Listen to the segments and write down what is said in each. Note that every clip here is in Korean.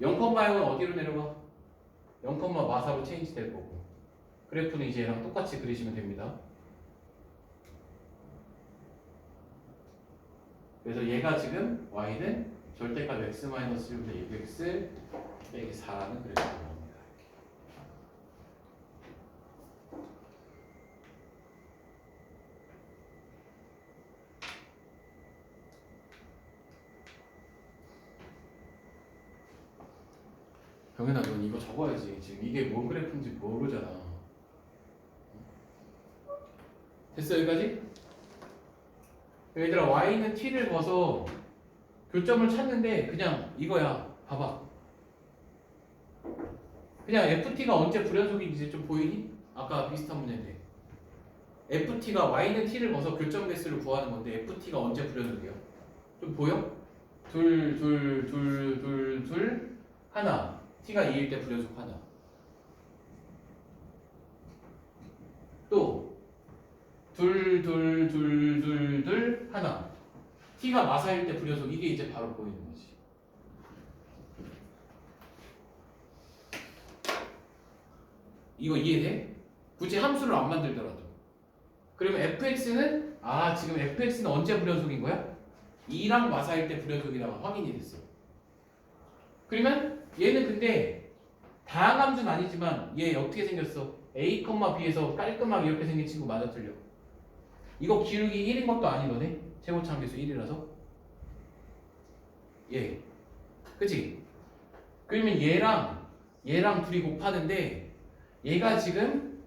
0,0은 어디로 내려가? 0,마사로 체인지 될 거고 그래프는 이제 얘랑 똑같이 그리시면 됩니다. 그래서 얘가 지금 y는 절대값 x 마이너스 1분의 2x 빼기 4라는 그래프 병현아 넌 이거 적어야지 지금 이게 뭔 그래프인지 모르잖아 됐어 여기까지? 얘들아 y는 t를 벗어 교점을 찾는데 그냥 이거야 봐봐 그냥 ft가 언제 불연속인지 좀 보이니? 아까 비슷한 문제인데 ft가 y는 t를 벗어 교점 개수를 구하는 건데 ft가 언제 불연속이야? 좀 보여? 둘 둘 둘 둘 둘 하나 t가 2일 때 불연속 하나 또 둘 둘 둘 둘 둘 하나. t가 마사일 때 불연속 이게 이제 바로 보이는 거지. 이거 이해돼? 굳이 함수를 안 만들더라도. 그러면 fx는 아 지금 fx는 언제 불연속인 거야? 2랑 마사일 때 불연속이라고 확인이 됐어. 그러면 얘는 근데 다양한 함수는 아니지만 얘 어떻게 생겼어? a, b에서 깔끔하게 이렇게 생긴 친구 맞아 틀려 이거 기울기 1인 것도 아니거든 최고차함계수 1이라서 예 그치? 그러면 얘랑 얘랑 둘이 곱하는데 얘가 지금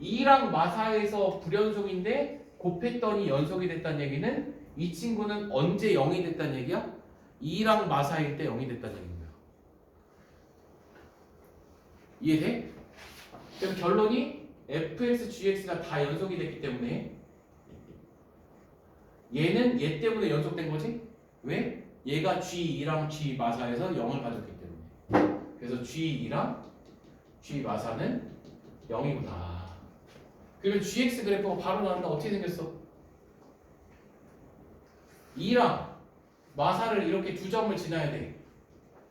2랑 마사에서 불연속인데 곱했더니 연속이 됐다는 얘기는 이 친구는 언제 0이 됐다는 얘기야? 2랑 마사일 때 0이 됐다는 얘기인 거야 이해돼? 그럼 결론이 fx, gx가 다 연속이 됐기 때문에 얘는 얘 때문에 연속된 거지? 왜? 얘가 G2랑 G 마사에서 0을 가졌기 때문에 그래서 G2랑 G 마사는 0이구나 그러면 GX 그래프가 바로 나온다 어떻게 생겼어? 2랑 마사를 이렇게 두 점을 지나야 돼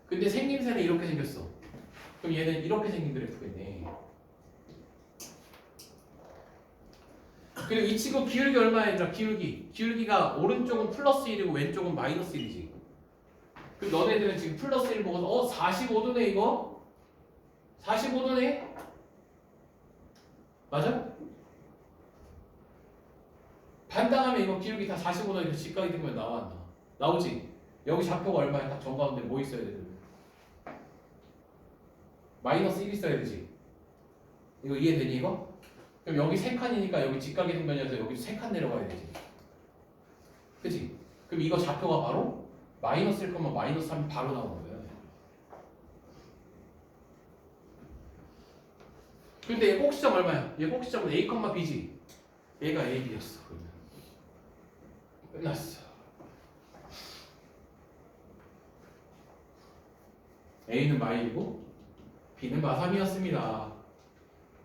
근데 생김새는 이렇게 생겼어 그럼 얘는 이렇게 생긴 그래프겠네 그리고 이 친구 기울기 얼마야 기울기 기울기가 오른쪽은 플러스 1이고 왼쪽은 마이너스 1이지 그럼 너네들은 지금 플러스 1 보고서 어 45도네 이거 45도네 맞아? 반당하면 이거 기울기 다 45도 이렇게 직각이 되면 나와 안 나와? 나오지? 여기 좌표가 얼마야? 딱 정가운데 뭐 있어야 돼? 마이너스 1 있어야 되지 이거 이해되니 이거? 그럼 여기 세 칸이니까 여기 직각이 생겨서 여기 세 칸 내려가야 되지. 그치? 그럼 이거 좌표가 바로 마이너스 1, 마이너스 3이 바로 나오는 거예요. 근데 얘 꼭지점 얼마야? 얘 꼭지점은 A, B지. 얘가 A, B였어. 끝났어. A는 마일이고 B는 마3이었습니다.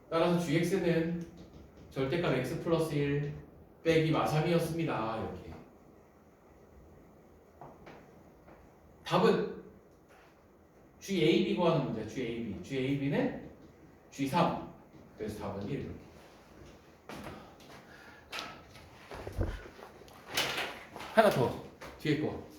따라서 gx는 절대값 x 플러스 1 빼기 마3이었습니다. 이렇게. 답은 GAB 구하는 문제야. GAB. GAB는 G3. 그래서 답은 1. 이렇게. 하나 더. 뒤에 거.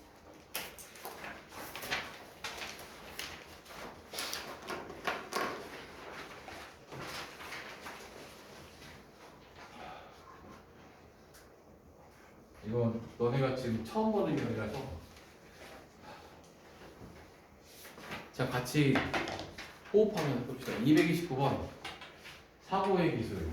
이건 너네가 지금 처음 보는 경이라서 자 같이 호흡하면 봅시다 229번 사고의 기술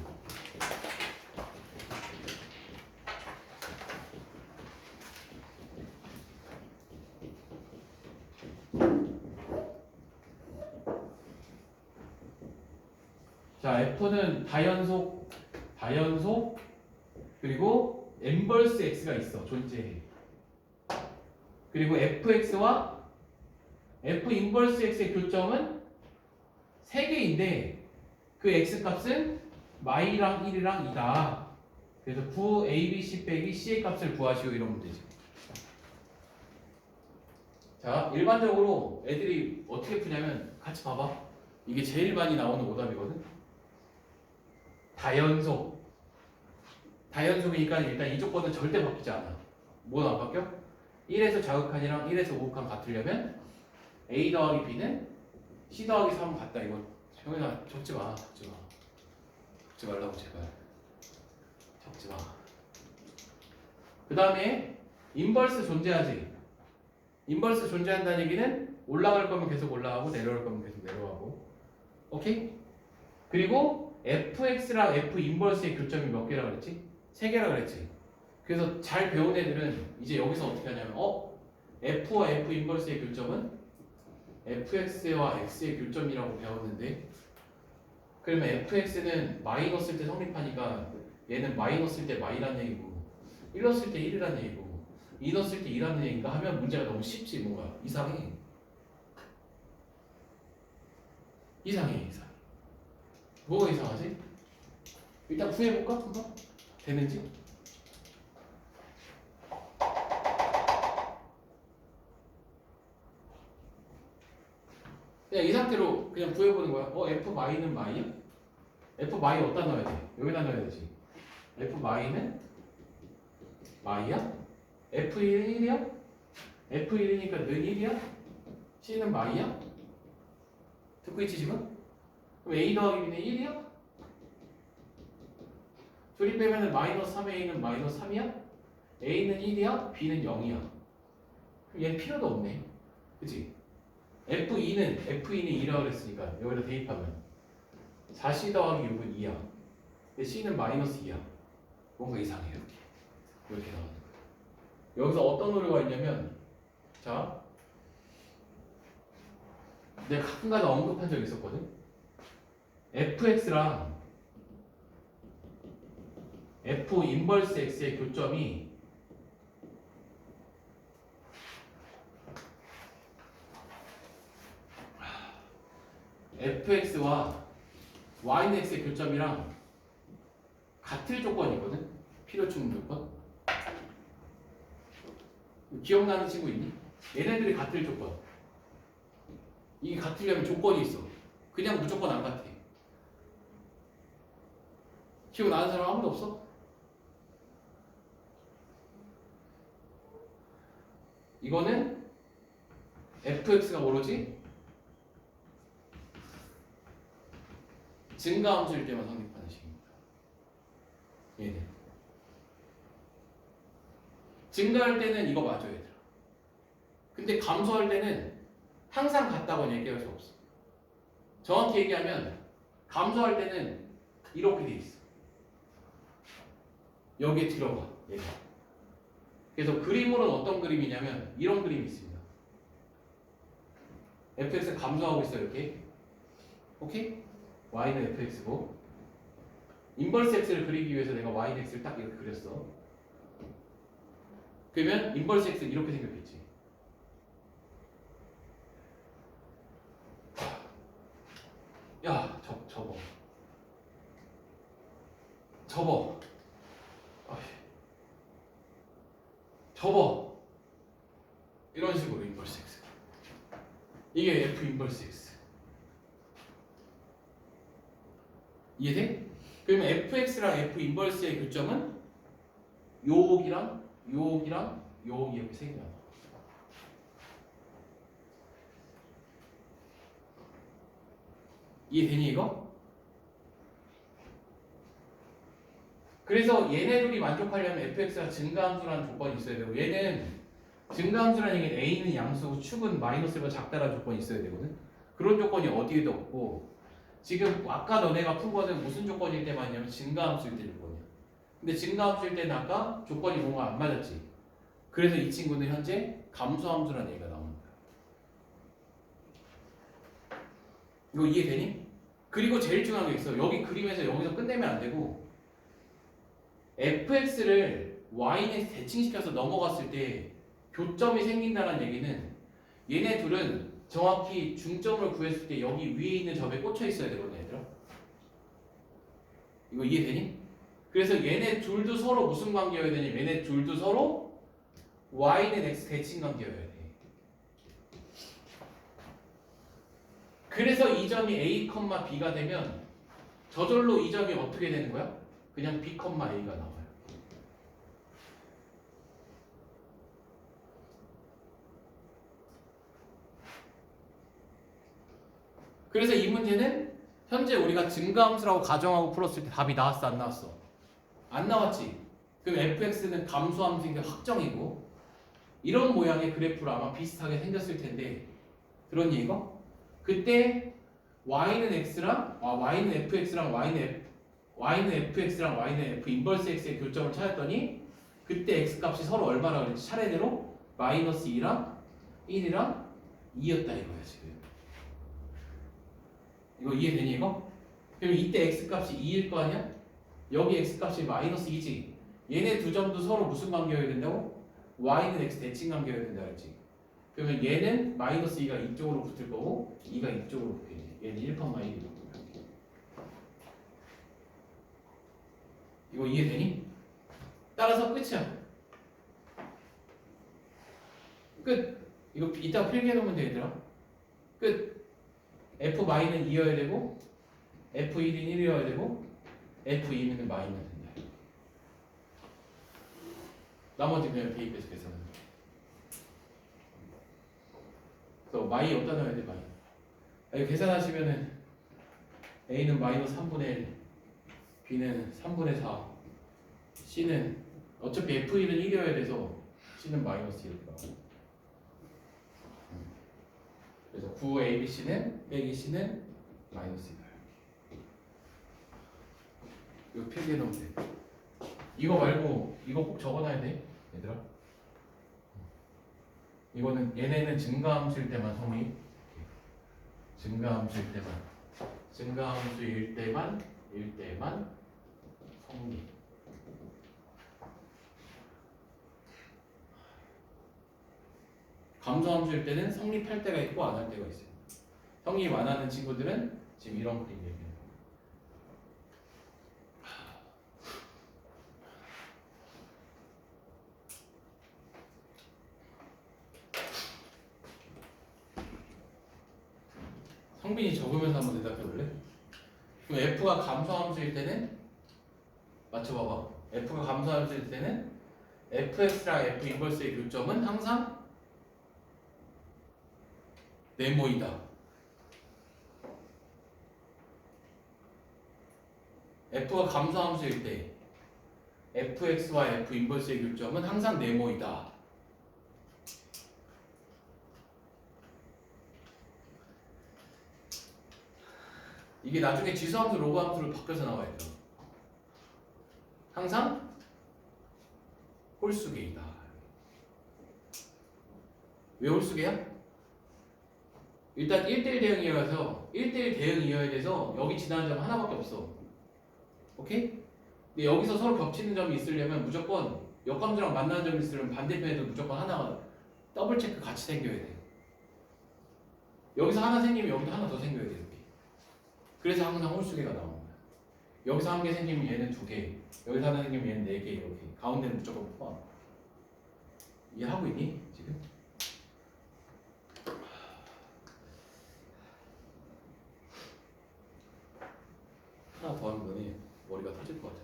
자 F는 다연속 다연속 그리고 엠벌스 x가 있어 존재해. 그리고 fx와 f 인벌스 x의 교점은 3개인데 그 x 값은 마이랑 1이랑 2다. 그래서 9 a, b, c 빼기 c의 값을 구하시오 이러면 되죠. 자, 일반적으로 애들이 어떻게 푸냐면 같이 봐봐. 이게 제일 많이 나오는 오답이거든. 다연속. 다연속이니까 일단 이 조건은 절대 바뀌지 않아. 뭐가 안 바뀌어? 1에서 자극한이랑 1에서 우극한 같으려면 A 더하기 B는 C 더하기 3은 같다. 이거 형이나 적지 마. 적지 마. 적지 말라고 제발. 적지 마. 그 다음에 인버스 존재하지. 인버스 존재한다는 얘기는 올라갈 거면 계속 올라가고 내려갈 거면 계속 내려가고. 오케이? 그리고 fx랑 f 인버스의 교점이 몇 개라 그랬지? 세 개라 그랬지. 그래서 잘 배운 애들은 이제 여기서 어떻게 하냐면 어? f와 f 인버스의 교점은 fx와 x의 교점이라고 배웠는데 그러면 fx는 마이너스일 때 성립하니까 얘는 마이너스일 때 마이라는 얘기고 1 넣었을 때 1이라는 얘기고 2 넣었을 때 2라는 얘기인가 하면 문제가 너무 쉽지 뭔가 이상해 이상해 이상 뭐가 이상하지? 일단 구해볼까 한번? 되는지? 상태로 그냥 구해보는 거야 어 f 마이는 마이야? f 마이 어디다 넣어야 돼? 여기다 넣어야 되지 f 마이는 마이야? f1은 1이야? f1이니까 는 1이야? c는 마이야? 듣고 있지 지금? 그럼 a 더하기 b는 1이야? 조립 빼면은 마이너스 3a는 마이너스 3이야? a는 1이야? b는 0이야 그럼 얘는 필요도 없네 그치? F2는 f2는 2라고 그랬으니까 여기다 대입하면 4c 더하기 6은 2야. 근데 c는 마이너스 2야. 뭔가 이상해 이렇게 이렇게 나오는 거야 여기서 어떤 오류가 있냐면 자 내가 가끔가다 언급한 적 있었거든? Fx랑 f 인버스 x의 교점이 fx와 y는 x의 교점이랑 같을 조건이 있거든? 필요 충분 조건? 기억나는 친구 있니? 얘네들이 같을 조건. 이게 같으려면 조건이 있어. 그냥 무조건 안 같아. 기억나는 사람 아무도 없어? 이거는 fx가 오로지 증가함수일 때만 성립하는 식입니다. 얘는 증가할 때는 이거 맞아 얘들아. 근데 감소할 때는 항상 같다고 얘기할 수 없어. 정확히 얘기하면 감소할 때는 이렇게 돼 있어. 여기에 들어가 얘가. 그래서 그림으로는 어떤 그림이냐면 이런 그림이 있습니다. fx 감소하고 있어 이렇게. 오케이? Y는 fx고 인버스 x를 그리기 위해서 내가 y는 x를 딱 이렇게 그렸어. 그러면 인버스 x는 이렇게 생겼겠지. 야, 접, 접어. 접어. 접어. 이런 식으로 인버스 x. 이게 f 인버스 x. 이해돼? 그러면 fx랑 f 인버스의 교점은 요옥이랑 요옥이랑 요옥이 이렇게 세 개야. 이해되니 이거? 그래서 얘네 둘이 만족하려면 fx가 증가함수라는 조건이 있어야 되고 얘는 증가함수라는 얘기는 a는 양수고 축은 마이너스보다 작다라는 조건이 있어야 되거든. 그런 조건이 어디에도 없고 지금 아까 너네가 푼 거는 무슨 조건일 때만 있냐면 증가함수일 때 조건이야. 근데 증가함수일 때는 아까 조건이 뭔가 안 맞았지. 그래서 이 친구는 현재 감소함수라는 얘기가 나오는 거야. 이거 이해되니? 그리고 제일 중요한 게 있어. 여기 그림에서 여기서 끝내면 안 되고 fx를 y에 대칭시켜서 넘어갔을 때 교점이 생긴다는 얘기는 얘네 둘은 정확히 중점을 구했을 때 여기 위에 있는 점에 꽂혀 있어야 되거든요, 얘들아 이거 이해되니? 그래서 얘네 둘도 서로 무슨 관계여야 되니? 얘네 둘도 서로 y는 x 대칭 관계여야 돼 그래서 이 점이 a, b가 되면 저절로 이 점이 어떻게 되는 거야? 그냥 b, a가 나와요 그래서 이 문제는 현재 우리가 증가함수라고 가정하고 풀었을 때 답이 나왔어 안 나왔어? 안 나왔지. 그럼 fx는 감소함수인 게 확정이고 이런 모양의 그래프로 아마 비슷하게 생겼을 텐데 그런 얘기가? 그때 y는 x랑 아, y는 fx랑 y는 f, y는 fx랑 y는 f 인버스 x의 교점을 찾았더니 그때 x 값이 서로 얼마나 그랬지? 차례대로 마이너스 2랑 1이랑 2였다 이거야 지금. 이거 이해되니 이거? 그럼 이때 x 값이 2일 거 아니야? 여기 x 값이 마이너스 2지. 얘네 두 점도 서로 무슨 관계여야 된다고? y는 x 대칭 관계여야 된다 그랬지. 그러면 얘는 마이너스 2가 이쪽으로 붙을 거고 2가 이쪽으로 붙겠지. 얘는 1판 마이너스 1 이거 이해되니? 따라서 끝이야. 끝. 이거 이따 필기해 놓으면 돼 얘들아. 끝. F 마이는 2여야 되고 f 1인 1이어야 되고 f 2는 마이는 된다. 나머지 그냥 대입해서 계산하는 거야. 그래서 마이 어디다 넣어야 돼 마이? 아, 이거 계산하시면은 a는 마이너스 3분의 1, b는 3분의 4, c는 어차피 f 1은 1이어야 돼서 c는 마이너스 1 나와. 그래서 9 ABC는 빼기 C는 마이너스 2다. 이거 필기해 놓으면 돼. 이거 말고 이거 꼭 적어놔야 돼, 얘들아. 이거는 얘네는 증가함수일 때만 성립. 증가함수일 때만. 증가함수일 때만 일 때만 성립. 감소함수일 때는 성립할 때가 있고 안 할 때가 있어요. 성립 안 하는 친구들은 지금 이런 그림 얘기해요. 성빈이 적으면서 한번 대답해 볼래? 그럼 F가 감소함수일 때는 맞춰봐봐. F가 감소함수일 때는 fx랑 f 인버스의 교점은 항상 네모이다. f가 감소함수일 때 fx와 f 인버스의 교점은 항상 네모이다. 이게 나중에 지수함수, 로그함수로 바뀌어서 나와야 돼요. 항상 홀수계이다. 왜 홀수계야? 일단 1대1 대응이어서 1대1 대응이어야 돼서 여기 지나는 점 하나밖에 없어. 오케이? 근데 여기서 서로 겹치는 점이 있으려면 무조건 역감수랑 만나는 점이 있으려면 반대편에도 무조건 하나가 더블 체크 같이 생겨야 돼. 여기서 하나 생기면 여기도 하나 더 생겨야 돼. 이렇게. 그래서 항상 홀수계가 나오는 거야. 여기서 한 개 생기면 얘는 두 개, 여기서 하나 생기면 얘는 네 개 이렇게. 가운데는 무조건 포함. 이해하고 있니? 더하는 거니 머리가 터질 것 같아.